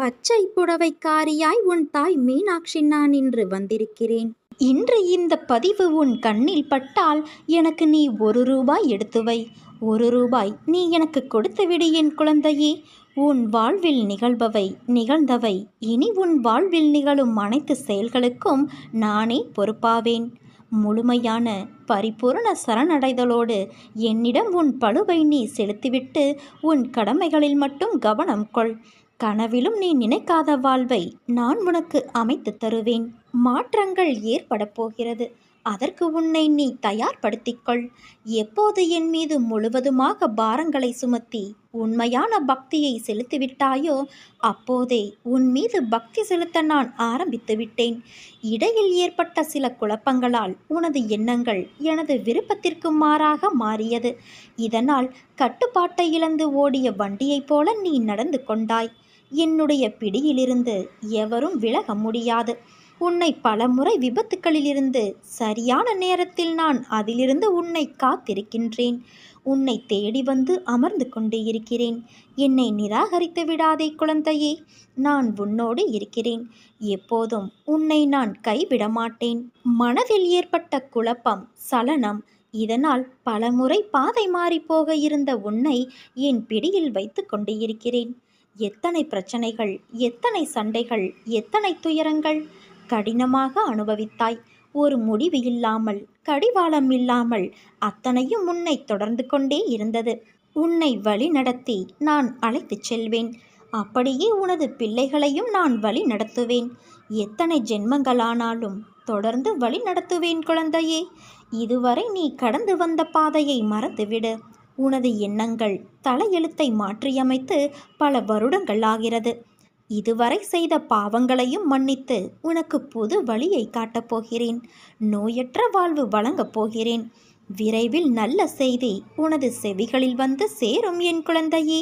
பச்சை புடவைக்காரியாய் உன் தாய் மீனாட்சி நான் இன்று வந்திருக்கிறேன். இன்று இந்த பதிவு உன் கண்ணில் பட்டால் எனக்கு நீ ஒரு ரூபாய் எடுத்து வை. ஒரு ரூபாய் நீ எனக்கு கொடுத்து விடு என் குழந்தையே. உன் வாழ்வில் நிகழ்பவை நிகழ்ந்தவை. இனி உன் வாழ்வில் நிகழும் அனைத்து செயல்களுக்கும் நானே பொறுப்பாவேன். முழுமையான பரிபூரண சரணடைதலோடு என்னிடம் உன் பழுவை நீ செலுத்திவிட்டு உன் கடமைகளில் மட்டும் கவனம் கொள். கனவிலும் நீ நினைக்காத வாழ்வை நான் உனக்கு அமைத்து தருவேன். மாற்றங்கள் ஏற்பட போகிறது. அதற்கு உன்னை நீ தயார்படுத்திக்கொள். எப்போது என் மீது முழுவதுமாக பாரங்களை சுமத்தி உண்மையான பக்தியை செலுத்திவிட்டாயோ அப்போதே உன் மீது பக்தி செலுத்த நான் ஆரம்பித்து விட்டேன். இடையில் ஏற்பட்ட சில குழப்பங்களால் உனது எண்ணங்கள் எனது விருப்பத்திற்கு மாறாக மாறியது. இதனால் கட்டுப்பாட்டை இழந்து ஓடிய வண்டியைப் போல நீ நடந்து கொண்டாய். என்னுடைய பிடியிலிருந்து எவரும் விலக முடியாது. உன்னை பலமுறை விபத்துக்களிலிருந்து சரியான நேரத்தில் நான் அதிலிருந்து உன்னை காத்திருக்கின்றேன். உன்னை தேடி வந்து அமர்ந்து கொண்டு இருக்கிறேன். என்னை நிராகரித்து விடாதே குழந்தையே நான் உன்னோடு இருக்கிறேன். எப்போதும் உன்னை நான் கைவிட மாட்டேன். மனதில் ஏற்பட்ட குழப்பம் சலனம் இதனால் பலமுறை பாதை மாறிப்போக இருந்த உன்னை என் பிடியில் வைத்து கொண்டு இருக்கிறேன். எத்தனை பிரச்சனைகள் எத்தனை சண்டைகள் எத்தனை துயரங்கள்? கடினமாக அனுபவித்தாய். ஒரு முடிவு இல்லாமல் கடிவாளம் இல்லாமல் அத்தனையும் உன்னை தொடர்ந்து கொண்டே இருந்தது. உன்னை வழி நடத்தி நான் அழைத்துச் செல்வேன். அப்படியே உனது பிள்ளைகளையும் நான் வழி நடத்துவேன். எத்தனை ஜென்மங்களானாலும் தொடர்ந்து வழி நடத்துவேன் குழந்தையே. இதுவரை நீ கடந்து வந்த பாதையை மறந்துவிடு. உனது எண்ணங்கள் தலையெழுத்தை மாற்றியமைத்து பல வருடங்கள் ஆகிறது. இதுவரை செய்த பாவங்களையும் மன்னித்து உனக்கு புது வழியை காட்டப் போகிறேன். நோயற்ற வாழ்வு வழங்கப் போகிறேன். விரைவில் நல்ல செய்தி உனது செவிகளில் வந்து சேரும் என் குழந்தையே.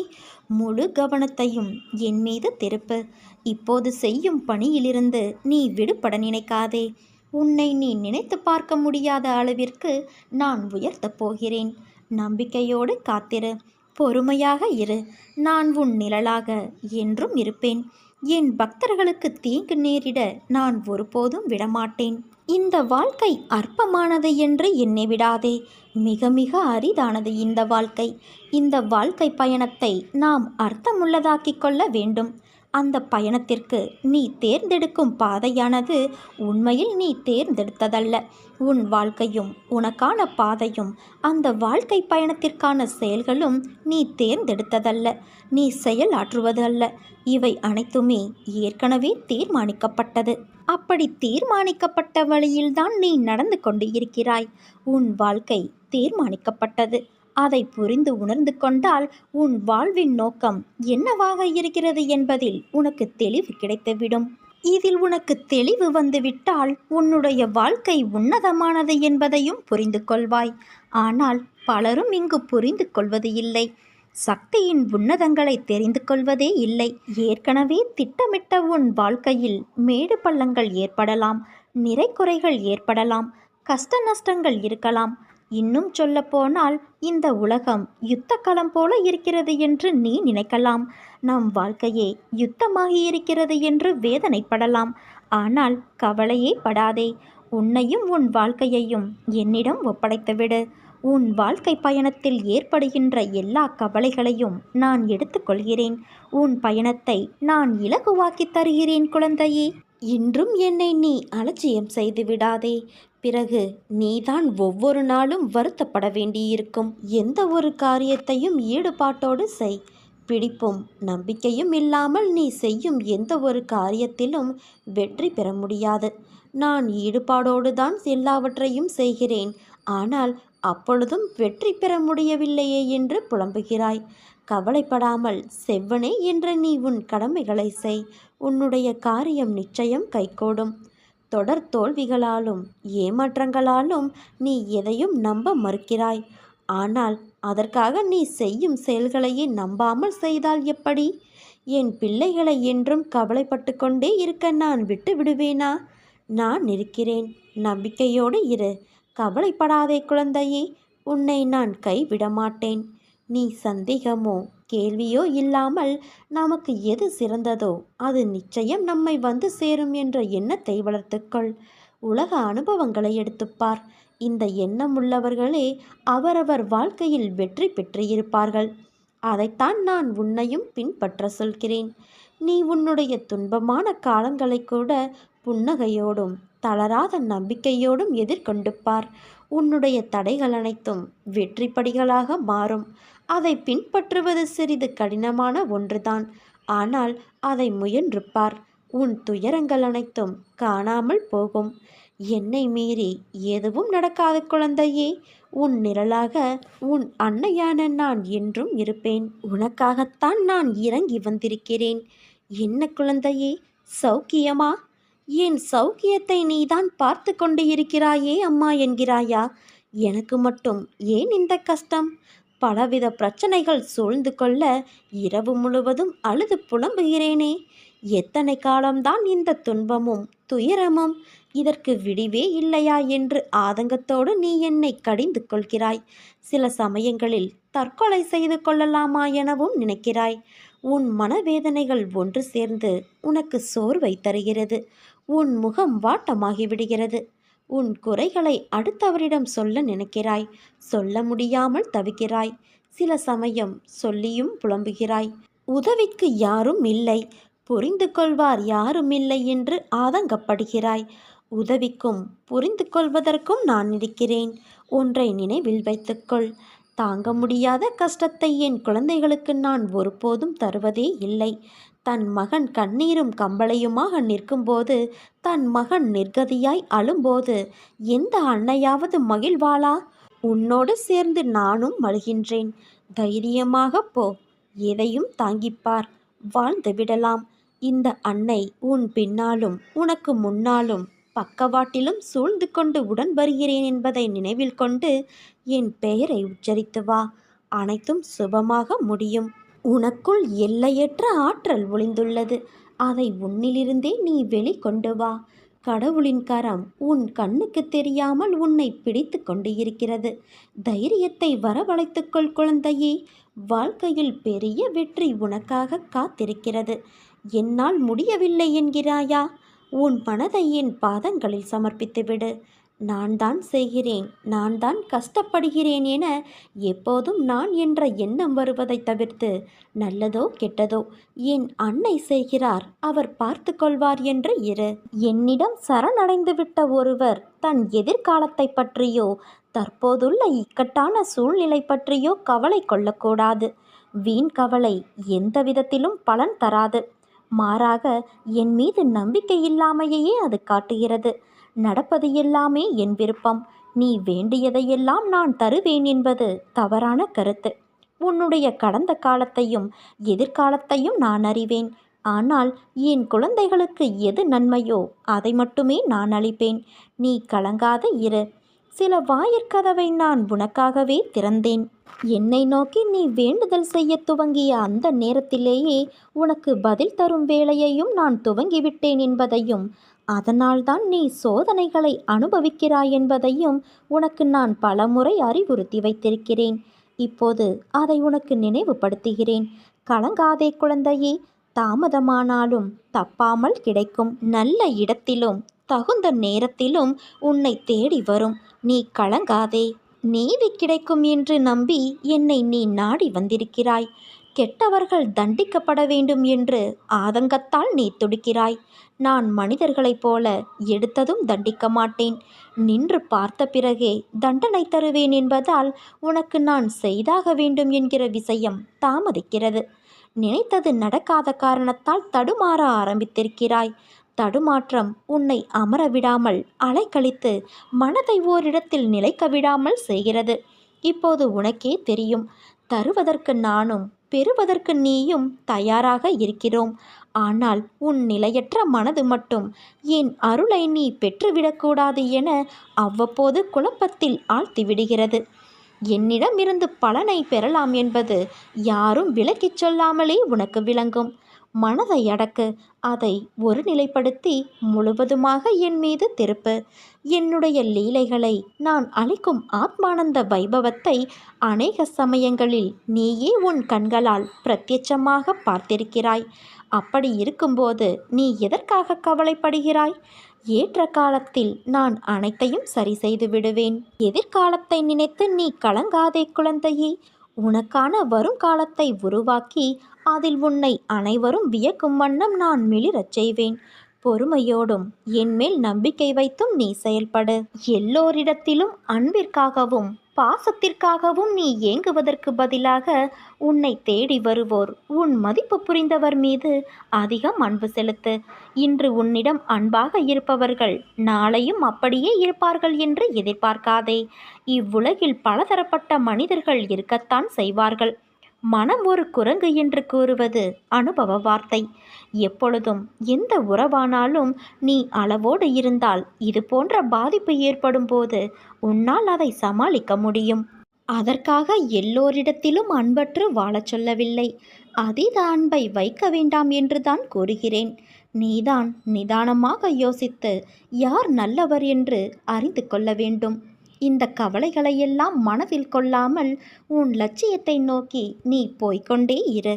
முழு கவனத்தையும் என் மீது திருப்பு. இப்போது செய்யும் பணியிலிருந்து நீ விடுபட நினைக்காதே. உன்னை நீ நினைத்து பார்க்க முடியாத அளவிற்கு நான் உயர்த்தப் போகிறேன். நம்பிக்கையோடு காத்திரு. பொறுமையாக இரு. நான் உன் நிழலாக என்றும் இருப்பேன். என் பக்தர்களுக்கு தீங்கு நேரிட நான் ஒருபோதும் விடமாட்டேன். இந்த வாழ்க்கை அற்பமானது என்று எண்ணி விடாதே. மிக மிக அரிதானது இந்த வாழ்க்கை. இந்த வாழ்க்கை பயணத்தை நாம் அர்த்தமுள்ளதாக்கிக் கொள்ள வேண்டும். அந்த பயணத்திற்கு நீ தேர்ந்தெடுக்கும் பாதையானது உண்மையில் நீ தேர்ந்தெடுத்ததல்ல. உன் வாழ்க்கையும் உனக்கான பாதையும் அந்த வாழ்க்கை பயணத்திற்கான செயல்களும் நீ தேர்ந்தெடுத்ததல்ல. நீ செயலாற்றுவது அல்ல இவை அனைத்துமே ஏற்கனவே தீர்மானிக்கப்பட்டது. அப்படி தீர்மானிக்கப்பட்ட வழியில்தான் நீ நடந்து கொண்டு இருக்கிறாய் உன் வாழ்க்கை தீர்மானிக்கப்பட்டது. அதை புரிந்து உணர்ந்து கொண்டால் உன் வாழ்வின் நோக்கம் என்னவாக இருக்கிறது என்பதில் உனக்கு தெளிவு கிடைத்துவிடும். இதில் உனக்கு தெளிவு வந்துவிட்டால் உன்னுடைய வாழ்க்கை உன்னதமானது என்பதையும் புரிந்து கொள்வாய். ஆனால் பலரும் இங்கு புரிந்து கொள்வது இல்லை. சக்தியின் உன்னதங்களை தெரிந்து கொள்வதே இல்லை. ஏற்கனவே திட்டமிட்ட உன் வாழ்க்கையில் மேடு பள்ளங்கள் ஏற்படலாம் நிறைக்குறைகள் ஏற்படலாம் கஷ்ட நஷ்டங்கள் இருக்கலாம் இன்னும் சொல்லப்போனால் இந்த உலகம் யுத்த களம் போல இருக்கிறது என்று நீ நினைக்கலாம். நம் வாழ்க்கையே யுத்தமாகி இருக்கிறது என்று வேதனைப்படலாம். ஆனால் கவலையே படாதே. உன்னையும் உன் வாழ்க்கையையும் என்னிடம் ஒப்படைத்துவிடு உன் வாழ்க்கை பயணத்தில் ஏற்படுகின்ற எல்லா கவலைகளையும் நான் எடுத்துக்கொள்கிறேன். உன் பயணத்தை நான் இலகுவாக்கி தருகிறேன் குழந்தையே. இன்றும் என்னை நீ அலட்சியம் செய்து விடாதே. பிறகு நீதான் ஒவ்வொரு நாளும் வருத்தப்பட வேண்டியிருக்கும். எந்த ஒரு காரியத்தையும் ஈடுபாட்டோடு செய். பிடிப்பும் நம்பிக்கையும் இல்லாமல் நீ செய்யும் எந்த ஒரு காரியத்திலும் வெற்றி பெற முடியாது. நான் ஈடுபாடோடு தான் எல்லாவற்றையும் செய்கிறேன். ஆனால் அப்பொழுதும் வெற்றி பெற முடியவில்லையே என்று புலம்புகிறாய். கவலைப்படாமல் செவ்வனே என்ற நீ உன் கடமைகளை செய். உன்னுடைய காரியம் நிச்சயம் கைகூடும். தொடர் தோல்விகளாலும் ஏமாற்றங்களாலும் நீ எதையும் நம்ப மறுக்கிறாய். ஆனால் அதற்காக நீ செய்யும் செயல்களையே நம்பாமல் செய்தால் எப்படி? என் பிள்ளைகளை என்றும் கவலைப்பட்டு கொண்டே இருக்க நான் விட்டு விடுவேனா? நான் இருக்கிறேன். நம்பிக்கையோடு இரு. கவலைப்படாதே குழந்தையே. உன்னை நான் கைவிட மாட்டேன் நீ சந்தேகமோ கேள்வியோ இல்லாமல் நமக்கு எது சிறந்ததோ அது நிச்சயம் நம்மை வந்து சேரும் என்ற எண்ணத்தை வளர்த்துக்கொள். உலக அனுபவங்களை எடுத்துப்பார் இந்த எண்ணம் உள்ளவர்களே அவரவர் வாழ்க்கையில் வெற்றி பெற்றிருப்பார்கள். அதைத்தான் நான் உன்னையும் பின்பற்ற சொல்கிறேன். நீ உன்னுடைய துன்பமான காலங்களை கூட புன்னகையோடும் தளராத நம்பிக்கையோடும் எதிர்கொண்டு பார். உன்னுடைய தடைகள் அனைத்தும் வெற்றிப்படிகளாக மாறும். அதை பின்பற்றுவது சிறிது கடினமான ஒன்றுதான். ஆனால் அதை முயன்று பார் உன் துயரங்கள் அனைத்தும் காணாமல் போகும். என்னை மீறி எதுவும் நடக்காத குழந்தையே. உன் நிழலாக உன் அன்னையான நான் என்றும் இருப்பேன். உனக்காகத்தான் நான் இறங்கி வந்திருக்கிறேன். என்ன குழந்தையே சௌக்கியமா? என் சௌக்கியத்தை நீதான் பார்த்து கொண்டு இருக்கிறாயே அம்மா என்கிறாயா? எனக்கு மட்டும் ஏன் இந்த கஷ்டம்? பலவித பிரச்சனைகள் சூழ்ந்து கொள்ள இரவு முழுவதும் அழுது புலம்புகிறேனே. எத்தனை காலம்தான் இந்த துன்பமும் துயரமும்? இதற்கு விடிவே இல்லையா என்று ஆதங்கத்தோடு நீ என்னை கடிந்து கொள்கிறாய். சில சமயங்களில் தற்கொலை செய்து கொள்ளலாமா எனவும் நினைக்கிறாய். உன் மனவேதனைகள் ஒன்று சேர்ந்து உனக்கு சோர்வை தருகிறது. உன் முகம் வாட்டமாகிவிடுகிறது. உன் குறைகளை அடுத்தவரிடம் சொல்ல நினைக்கிறாய். சொல்ல முடியாமல் தவிக்கிறாய். சில சமயம் சொல்லியும் புலம்புகிறாய். உதவிக்கு யாரும் இல்லை. புரிந்து கொள்வார் யாரும் இல்லை என்று ஆதங்கப்படுகிறாய். உதவிக்கும் புரிந்து கொள்வதற்கும் நான் இருக்கிறேன். ஒன்றை நினைவில் வைத்துக்கொள். தாங்க முடியாத கஷ்டத்தை என் குழந்தைகளுக்கு நான் ஒருபோதும் தருவதே இல்லை. தன் மகன் கண்ணீரும் கம்பளையுமாக நிற்கும்போது தன் மகன் நிர்கதியாய் அழும்போது எந்த அன்னையாவது மகிழ்வாளா? உன்னோடு சேர்ந்து நானும் மழுகின்றேன். தைரியமாக போ. எதையும் தாங்கிப்பார். வாழ்ந்து விடலாம். இந்த அன்னை உன் பின்னாலும் உனக்கு முன்னாலும் பக்கவாட்டிலும் சூழ்ந்து கொண்டு உடன் வருகிறேன் என்பதை நினைவில் கொண்டு என் பெயரை உச்சரித்து வா. அனைத்தும் சுபமாக முடியும். உனக்குள் எல்லையற்ற ஆற்றல் ஒளிந்துள்ளது. அதை உன்னிலிருந்தே நீ வெளிக்கொண்டு வா. கடவுளின் கரம் உன் கண்ணுக்கு தெரியாமல் உன்னை பிடித்து கொண்டு இருக்கிறது. தைரியத்தை வரவழைத்துக்கொள் குழந்தையே. வாழ்க்கையில் பெரிய வெற்றி உனக்காக காத்திருக்கிறது. என்னால் முடியவில்லை என்கிறாயா? உன் மனதை என் பாதங்களில் சமர்ப்பித்துவிடு. நான் தான் செய்கிறேன் நான் தான் கஷ்டப்படுகிறேன் என எப்போதும் நான் என்ற எண்ணம் வருவதை தவிர்த்து நல்லதோ கெட்டதோ என் அன்னை செய்கிறார் அவர் பார்த்து கொள்வார் என்று இரு. என்னிடம் சரணடைந்துவிட்ட ஒருவர் தன் எதிர்காலத்தை பற்றியோ தற்போதுள்ள இக்கட்டான சூழ்நிலை பற்றியோ கவலை கொள்ளக்கூடாது. வீண் கவலை எந்த விதத்திலும் பலன் தராது. மாறாக என் மீது நம்பிக்கை இல்லாமையே அது காட்டுகிறது. நடப்பது எல்லாமே என் விருப்பம். நீ வேண்டியதையெல்லாம் நான் தருவேன் என்பது தவறான கருத்து. உன்னுடைய கடந்த காலத்தையும் எதிர்காலத்தையும் நான் அறிவேன். ஆனால் என் குழந்தைகளுக்கு எது நன்மையோ அதை மட்டுமே நான் அளிப்பேன். நீ கலங்காத இரு. சில வாயிற்கதவை நான் உனக்காகவே திறந்தேன். என்னை நோக்கி நீ வேண்டுதல் செய்ய துவங்கிய அந்த நேரத்திலேயே உனக்கு பதில் தரும் வேலையையும் நான் துவங்கிவிட்டேன் என்பதையும் அதனால்தான் நீ சோதனைகளை அனுபவிக்கிறாய் என்பதையும் உனக்கு நான் பலமுறை அறிவுறுத்தி வைத்திருக்கிறேன். இப்போது அதை உனக்கு நினைவுபடுத்துகிறேன். கலங்காதே குழந்தையே தாமதமானாலும் தப்பாமல் கிடைக்கும் நல்ல இடத்திலும் தகுந்த நேரத்திலும் உன்னை தேடி வரும். நீ கலங்காதே. நீதி கிடைக்கும் என்று நம்பி என்னை நீ நாடி வந்திருக்கிறாய். கெட்டவர்கள் தண்டிக்கப்பட வேண்டும் என்று ஆதங்கத்தால் நீ துடிக்கிறாய். நான் மனிதர்களைப் போல எடுத்ததும் தண்டிக்க மாட்டேன். நின்று பார்த்த பிறகே தண்டனை தருவேன் என்பதால் உனக்கு நான் செய்தாக வேண்டும் என்கிற விஷயம் தாமதிக்கிறது. நினைத்தது நடக்காத காரணத்தால் தடுமாற ஆரம்பித்திருக்கிறாய். தடுமாற்றம் உன்னை அமர விடாமல் அலைக்கழித்து மனதை ஓரிடத்தில் நிலைக்க விடாமல் செய்கிறது. இப்போது உனக்கே தெரியும். தருவதற்கு நானும் பெறுவதற்கு நீயும் தயாராக இருக்கிறோம். ஆனால் உன் நிலையற்ற மனது மட்டும் என் அருளை நீ பெற்றுவிடக்கூடாது என அவ்வப்போது குழப்பத்தில் ஆழ்த்திவிடுகிறது. என்னிடமிருந்து பலனை பெறலாம் என்பது யாரும் விலக்கிச் சொல்லாமலே உனக்கு விளங்கும். மனதை அடக்கு. அதை ஒரு நிலைப்படுத்தி முழுவதுமாக என் மீது திருப்பு. என்னுடைய லீலைகளை நான் அளிக்கும் ஆத்மானந்த வைபவத்தை அநேக சமயங்களில் நீயே உன் கண்களால் பிரத்யட்சமாக பார்த்திருக்கிறாய். அப்படி இருக்கும்போது நீ எதற்காக கவலைப்படுகிறாய்? ஏற்ற காலத்தில் நான் அனைத்தையும் சரி செய்து விடுவேன். எதிர்காலத்தை நினைத்து நீ கலங்காதே குழந்தையே. உனக்கான வருங்காலத்தை உருவாக்கி அதில் உன்னை அனைவரும் வியக்கும் வண்ணம் நான் மிளிரச் செய்வேன். பொறுமையோடும் என்மேல் நம்பிக்கை வைத்தும் நீ செயல்படு. எல்லோரிடத்திலும் அன்பிற்காகவும் பாசத்திற்காகவும் நீ ஏங்குவதற்கு பதிலாக உன்னை தேடி வருவோர். உன் மதிப்பு புரிந்தவர் மீது அதிகம் அன்பு செலுத்து. இன்று உன்னிடம் அன்பாக இருப்பவர்கள் நாளையும் அப்படியே இருப்பார்கள் என்று எதிர்பார்க்காதே. இவ்வுலகில் பலதரப்பட்ட மனிதர்கள் இருக்கத்தான் செய்வார்கள். மனம் ஒரு குரங்கு என்று கூறுவது அனுபவ வார்த்தை. எப்பொழுதும் எந்த உறவானாலும் நீ அளவோடு இருந்தால் இது போன்ற பாதிப்பு ஏற்படும் போது உன்னால் அதை சமாளிக்க முடியும். அதற்காக எல்லோரிடத்திலும் அன்பற்று வாழச் சொல்லவில்லை. அதீத அன்பை வைக்க வேண்டாம் என்றுதான் கூறுகிறேன். நீதான் நிதானமாக யோசித்து யார் நல்லவர் என்று அறிந்து கொள்ள வேண்டும். இந்த கவலைகளையெல்லாம் மனதில் கொள்ளாமல் உன் லட்சியத்தை நோக்கி நீ போய்கொண்டே இரு.